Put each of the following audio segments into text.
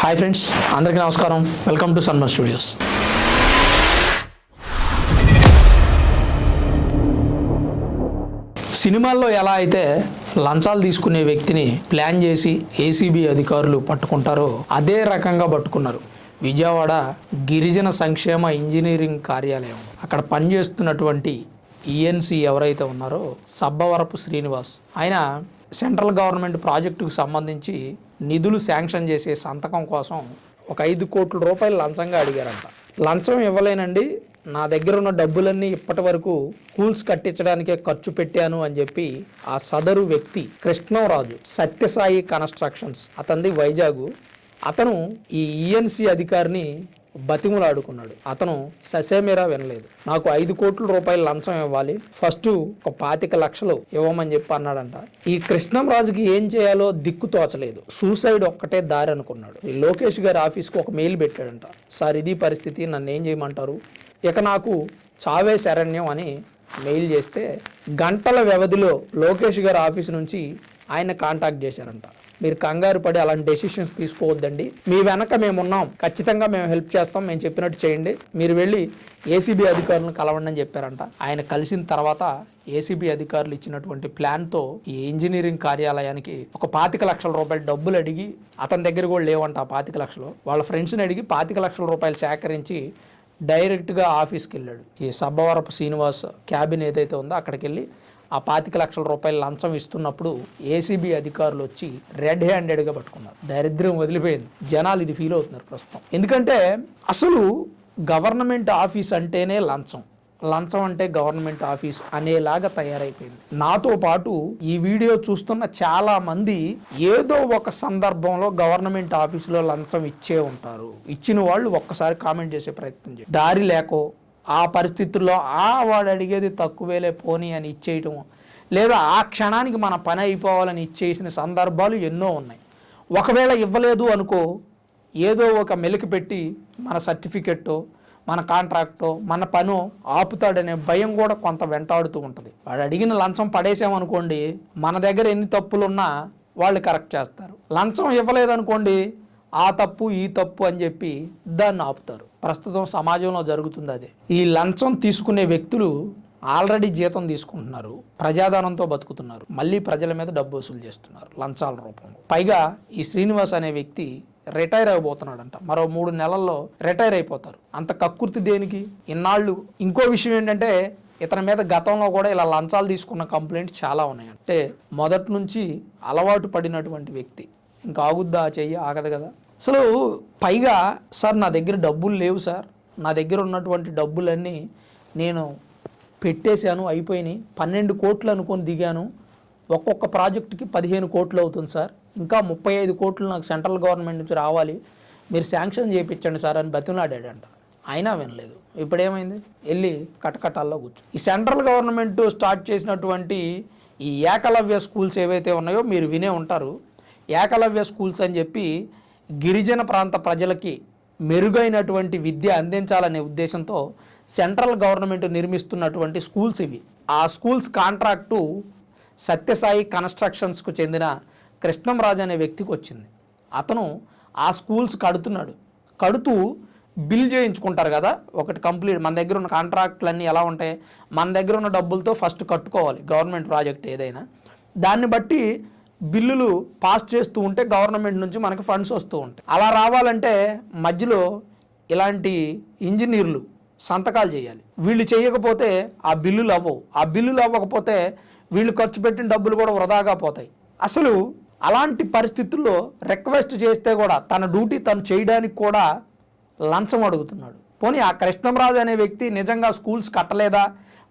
Hi friends అందరికీ నమస్కారం. Welcome to సన్మర్ studios సినిమాల్లో ఎలా అయితే లంచాలు తీసుకునే వ్యక్తిని ప్లాన్ చేసి ఏసీబీ అధికారులు పట్టుకుంటారో అదే రకంగా పట్టుకున్నారు. విజయవాడ గిరిజన సంక్షేమ ఇంజనీరింగ్ కార్యాలయం. అక్కడ పనిచేస్తున్నటువంటి ఈఎన్సీ ఎవరైతే ఉన్నారో సబ్బవరపు శ్రీనివాస్. ఆయన సెంట్రల్ గవర్నమెంట్ ప్రాజెక్టుకు సంబంధించి నిధులు శాంక్షన్ చేసే సంతకం కోసం ఒక ఐదు కోట్ల రూపాయలు లంచంగా అడిగారంట. లంచం ఇవ్వలేనండి. నా దగ్గర ఉన్న డబ్బులన్నీ ఇప్పటి వరకు స్కూల్స్ కట్టించడానికే ఖర్చు పెట్టాను అని చెప్పి ఆ సదరు వ్యక్తి కృష్ణరాజు సత్యసాయి కన్స్ట్రక్షన్స్ అతనిది వైజాగు అతను ఈ ఈఎన్సి అధికారిని బతిములాడుకున్నాడు. అతను ససేమిరా వినలేదు. నాకు ఐదు కోట్ల రూపాయలు లంచం ఇవ్వాలి. ఫస్ట్ ఒక పాతిక లక్షలు ఇవ్వమని చెప్పి అన్నాడంట. ఈ కృష్ణంరాజుకి ఏం చేయాలో దిక్కు తోచలేదు. సూసైడ్ ఒక్కటే దారి అనుకున్నాడు. ఈ లోకేష్ గారి ఆఫీస్కి ఒక మెయిల్ పెట్టాడంట. సార్ ఇది పరిస్థితి. నన్ను ఏం చేయమంటారు? ఇక నాకు చావే శరణ్యం అని మెయిల్ చేస్తే గంటల వ్యవధిలో లోకేష్ గారి ఆఫీస్ నుంచి ఆయన కాంటాక్ట్ చేశారంట. మీరు కంగారు పడి అలాంటి డెసిషన్స్ తీసుకోవద్దండి. మీ వెనక మేము ఉన్నాం ఖచ్చితంగా మేము హెల్ప్ చేస్తాం. మేము చెప్పినట్టు చేయండి. మీరు వెళ్ళి ఏసీబీ అధికారులను కలవండి అని చెప్పారంట. ఆయన కలిసిన తర్వాత ఏసీబీ అధికారులు ఇచ్చినటువంటి ప్లాన్తో ఈ ఇంజనీరింగ్ కార్యాలయానికి ఒక పాతిక లక్షల రూపాయల డబ్బులు అడిగి అతని దగ్గర కూడా లేవంట ఆ పాతిక లక్షలు. వాళ్ళ ఫ్రెండ్స్ని అడిగి పాతిక లక్షల రూపాయలు సేకరించి డైరెక్ట్గా ఆఫీస్కి వెళ్ళాడు. ఈ సబ్బవరపు శ్రీనివాస్ క్యాబిన్ ఏదైతే ఉందో అక్కడికి వెళ్ళి ఆ పాతిక లక్షల రూపాయలు లంచం ఇస్తున్నప్పుడు ఏసీబీ అధికారులు వచ్చి రెడ్ హ్యాండెడ్గా పట్టుకున్నారు. దరిద్రం వదిలిపోయింది. జనాలు ఇది ఫీల్ అవుతున్నారు ప్రస్తుతం. ఎందుకంటే అసలు గవర్నమెంట్ ఆఫీస్ అంటేనే లంచం. లంచం అంటే గవర్నమెంట్ ఆఫీస్ అనేలాగా తయారైపోయింది. నాతో పాటు ఈ వీడియో చూస్తున్న చాలా మంది ఏదో ఒక సందర్భంలో గవర్నమెంట్ ఆఫీసులో లంచం ఇచ్చే ఉంటారు. ఇచ్చిన వాళ్ళు ఒక్కసారి కామెంట్ చేసే ప్రయత్నం చేయండి. దారి లేకో ఆ పరిస్థితుల్లో ఆ వాడు అడిగేది తక్కువేలే పోనీ అని ఇచ్చేయటము. లేదా ఆ క్షణానికి మన పని అయిపోవాలని ఇచ్చేసిన సందర్భాలు ఎన్నో ఉన్నాయి. ఒకవేళ ఇవ్వలేదు అనుకో ఏదో ఒక మెలికి పెట్టి మన సర్టిఫికెట్టో మన కాంట్రాక్టో మన పనో ఆపుతాడనే భయం కూడా కొంత వెంటాడుతూ ఉంటుంది. వాడు అడిగిన లంచం పడేసామనుకోండి మన దగ్గర ఎన్ని తప్పులున్నా వాళ్ళు కరెక్ట్ చేస్తారు. లంచం ఇవ్వలేదనుకోండి ఆ తప్పు ఈ తప్పు అని చెప్పి దాన్ని ఆపుతారు. ప్రస్తుతం సమాజంలో జరుగుతుంది అదే. ఈ లంచం తీసుకునే వ్యక్తులు ఆల్రెడీ జీతం తీసుకుంటున్నారు. ప్రజాధనంతో బతుకుతున్నారు. మళ్ళీ ప్రజల మీద డబ్బు వసూలు చేస్తున్నారు లంచాల రూపంలో. పైగా ఈ శ్రీనివాస్ అనే వ్యక్తి రిటైర్ అయిపోతున్నాడంట. మరో మూడు నెలల్లో రిటైర్ అయిపోతారు. అంత కక్కుర్తి దేనికి? ఇన్నాళ్ళు ఇంకో విషయం ఏంటంటే ఇతని మీద గతంలో కూడా ఇలా లంచాలు తీసుకున్న కంప్లైంట్ చాలా ఉన్నాయి. అంటే మొదటి నుంచి అలవాటు పడినటువంటి వ్యక్తి. ఇంకా ఆగుద్దా చెయ్యి ఆగదు కదా. అసలు పైగా సార్ నా దగ్గర డబ్బులు లేవు సార్. నా దగ్గర ఉన్నటువంటి డబ్బులన్నీ నేను పెట్టేశాను అయిపోయినాయి. పన్నెండు కోట్లు అనుకొని దిగాను. ఒక్కొక్క ప్రాజెక్టుకి పదిహేను కోట్లు అవుతుంది సార్. ఇంకా ముప్పై ఐదు కోట్లు నాకు సెంట్రల్ గవర్నమెంట్ నుంచి రావాలి. మీరు శాంక్షన్ చేయించండి సార్ అని బతిమలాడాడంట. అయినా వినలేదు. ఇప్పుడు ఏమైంది వెళ్ళి కటకటాల్లో కూర్చో. ఈ సెంట్రల్ గవర్నమెంట్ స్టార్ట్ చేసినటువంటి ఈ ఏకలవ్య స్కూల్స్ ఏవైతే ఉన్నాయో మీరు వినే ఉంటారు. ఏకలవ్య స్కూల్స్ అని చెప్పి గిరిజన ప్రాంత ప్రజలకి మెరుగైనటువంటి విద్య అందించాలనే ఉద్దేశంతో సెంట్రల్ గవర్నమెంట్ నిర్మిస్తున్నటువంటి స్కూల్స్ ఇవి. ఆ స్కూల్స్ కాంట్రాక్టు సత్యసాయి కన్స్ట్రక్షన్స్కు చెందిన కృష్ణంరాజు అనే వ్యక్తికి వచ్చింది. అతను ఆ స్కూల్స్ కడుతున్నాడు. కడుతూ బిల్ చేయించుకుంటారు కదా ఒకటి కంప్లీట్ మన దగ్గర ఉన్న కాంట్రాక్ట్లన్నీ ఎలా ఉంటాయి? మన దగ్గర ఉన్న డబ్బులతో ఫస్ట్ కట్టుకోవాలి గవర్నమెంట్ ప్రాజెక్ట్ ఏదైనా. దాన్ని బట్టి బిల్లులు పాస్ చేస్తూ ఉంటే గవర్నమెంట్ నుంచి మనకి ఫండ్స్ వస్తూ ఉంటాయి. అలా రావాలంటే మధ్యలో ఇలాంటి ఇంజనీర్లు సంతకాలు చేయాలి. వీళ్ళు చేయకపోతే ఆ బిల్లులు అవ్వవు. ఆ బిల్లులు అవ్వకపోతే వీళ్ళు ఖర్చు పెట్టిన డబ్బులు కూడా వృధాగా పోతాయి. అసలు అలాంటి పరిస్థితుల్లో రిక్వెస్ట్ చేస్తే కూడా తన డ్యూటీ తను చేయడానికి కూడా లంచం అడుగుతున్నాడు. పోనీ ఆ కృష్ణంరాజు అనే వ్యక్తి నిజంగా స్కూల్స్ కట్టలేదా?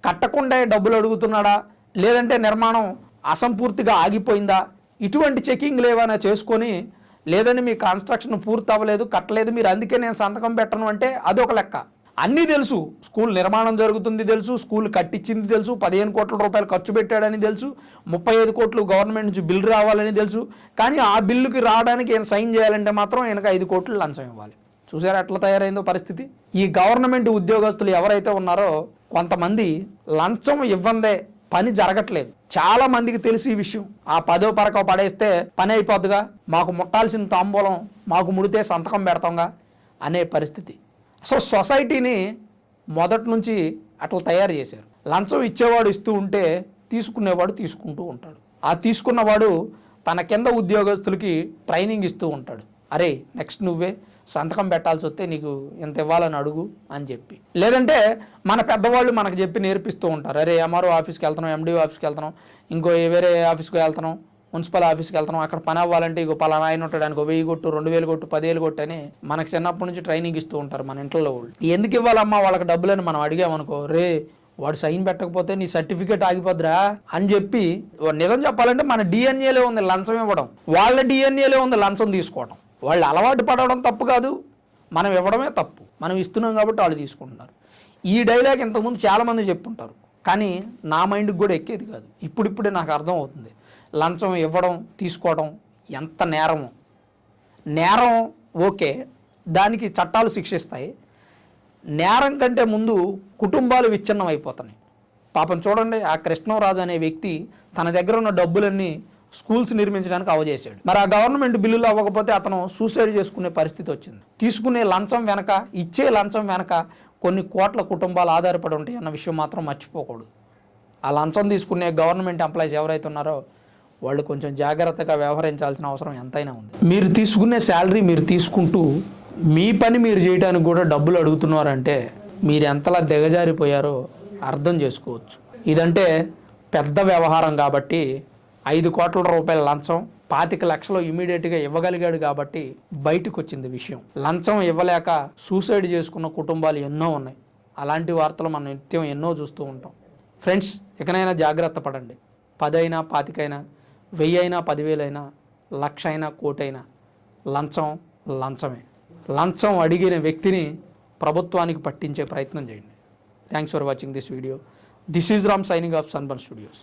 కట్టకుండా డబ్బులు అడుగుతున్నాడా? లేదంటే నిర్మాణం అసంపూర్తిగా ఆగిపోయిందా? ఇటువంటి చెకింగ్లు ఏమైనా చేసుకొని లేదని మీ కన్స్ట్రక్షన్ పూర్తి అవ్వలేదు కట్టలేదు మీరు అందుకే నేను సంతకం పెట్టను అంటే అదొక లెక్క. అన్నీ తెలుసు. స్కూల్ నిర్మాణం జరుగుతుంది తెలుసు స్కూల్ కట్టించింది తెలుసు పదిహేను కోట్ల రూపాయలు ఖర్చు పెట్టాడని తెలుసు ముప్పై ఐదు కోట్లు గవర్నమెంట్ నుంచి బిల్లు రావాలని తెలుసు కానీ ఆ బిల్లుకి రావడానికి ఈయన సైన్ చేయాలంటే మాత్రం ఈయనకు ఐదు కోట్లు లంచం ఇవ్వాలి. చూసారా ఎట్లా తయారైందో పరిస్థితి? ఈ గవర్నమెంట్ ఉద్యోగస్తులు ఎవరైతే ఉన్నారో కొంతమంది లంచం ఇవ్వందే పని జరగట్లేదు. చాలా మందికి తెలిసి ఈ విషయం. ఆ పదో పరకో పడేస్తే పని అయిపోద్దిగా. మాకు ముట్టాల్సిన తాంబూలం మాకు ముడితే సంతకం పెడతాంగా అనే పరిస్థితి. సో సొసైటీని మొదటి నుంచి అట్లా తయారు చేశారు. లంచం ఇచ్చేవాడు ఇస్తూ ఉంటే తీసుకునేవాడు తీసుకుంటూ ఉంటాడు. ఆ తీసుకున్నవాడు తన కింద ఉద్యోగస్తులకి ట్రైనింగ్ ఇస్తూ ఉంటాడు. అరే నెక్స్ట్ నువ్వే సంతకం పెట్టాల్సి వస్తే నీకు ఎంత ఇవ్వాలని అడుగు అని చెప్పి. లేదంటే మన పెద్దవాళ్ళు మనకు చెప్పి నేర్పిస్తూ ఉంటారు. అరే ఎంఆర్ఓ ఆఫీస్కి వెళ్తున్నాం ఎండిఓ ఆఫీస్కి వెళ్తున్నాం ఇంకో వేరే ఆఫీస్కి వెళ్తున్నాం మున్సిపల్ ఆఫీస్కి వెళ్తున్నాం అక్కడ పని అవ్వాలంటే ఇగో పలానా ఆయన ఉంటాడు అనుకో వెయ్యి కొట్టు రెండు వేలు కొట్టు పదివేలు కొట్టు అని మనకు చిన్నప్పటి నుంచి ట్రైనింగ్ ఇస్తూ ఉంటారు మన ఇంట్లో వాళ్ళు. ఎందుకు ఇవ్వాలమ్మా వాళ్ళకి డబ్బులని మనం అడిగామనుకో రే వాడు సైన్ పెట్టకపోతే నీ సర్టిఫికేట్ ఆగిపోద్దిరా అని చెప్పి వాడు నిజం చెప్పాలంటే మన డిఎన్ఏలో ఉంది లంచం ఇవ్వడం. వాళ్ళ డిఎన్ఏలో ఉంది లంచం తీసుకోవడం. వాళ్ళు అలవాటు పడడం తప్పు కాదు మనం ఇవ్వడమే తప్పు. మనం ఇస్తున్నాం కాబట్టి వాళ్ళు తీసుకుంటున్నారు. ఈ డైలాగ్ ఇంతకుముందు చాలామంది చెప్పుంటారు కానీ నా మైండ్కి కూడా ఎక్కేది కాదు. ఇప్పుడిప్పుడే నాకు అర్థం అవుతుంది లంచం ఇవ్వడం తీసుకోవడం ఎంత నేరమో. నేరం ఓకే దానికి చట్టాలు శిక్షిస్తాయి. నేరం కంటే ముందు కుటుంబాలు విచ్ఛిన్నం అయిపోతున్నాయి పాపం చూడండి ఆ కృష్ణరాజు అనే వ్యక్తి తన దగ్గర ఉన్న డబ్బులన్నీ స్కూల్స్ నిర్మించడానికి అవజేశాడు మరి ఆ గవర్నమెంట్ బిల్లులు అవ్వకపోతే అతను సూసైడ్ చేసుకునే పరిస్థితి వచ్చింది. తీసుకునే లంచం వెనక ఇచ్చే లంచం వెనక కొన్ని కోట్ల కుటుంబాలు ఆధారపడి ఉంటాయి అన్న విషయం మాత్రం మర్చిపోకూడదు. ఆ లంచం తీసుకునే గవర్నమెంట్ ఎంప్లాయీస్ ఎవరైతే ఉన్నారో వాళ్ళు కొంచెం జాగ్రత్తగా వ్యవహరించాల్సిన అవసరం ఎంతైనా ఉంది. మీరు తీసుకునే శాలరీ మీరు తీసుకుంటూ మీ పని మీరు చేయడానికి కూడా డబ్బులు అడుగుతున్నారంటే మీరు ఎంతలా దిగజారిపోయారో అర్థం చేసుకోవచ్చు. ఇదంటే పెద్ద వ్యవహారం కాబట్టి ఐదు కోట్ల రూపాయల లంచం పాతిక లక్షలు ఇమీడియట్గా ఇవ్వగలిగాడు కాబట్టి బయటకు వచ్చింది విషయం. లంచం ఇవ్వలేక సూసైడ్ చేసుకున్న కుటుంబాలు ఎన్నో ఉన్నాయి. అలాంటి వార్తలు మనం నిత్యం ఎన్నో చూస్తూ ఉంటాం. ఫ్రెండ్స్ ఇకనైనా జాగ్రత్త పడండి. పదైనా పాతికైనా వెయ్యి అయినా పదివేలైనా లక్ష అయినా కోటైనా లంచం లంచమే. లంచం అడిగిన వ్యక్తిని ప్రభుత్వానికి పట్టించే ప్రయత్నం చేయండి. Thanks for watching this video this is Ram signing off Sunburn studios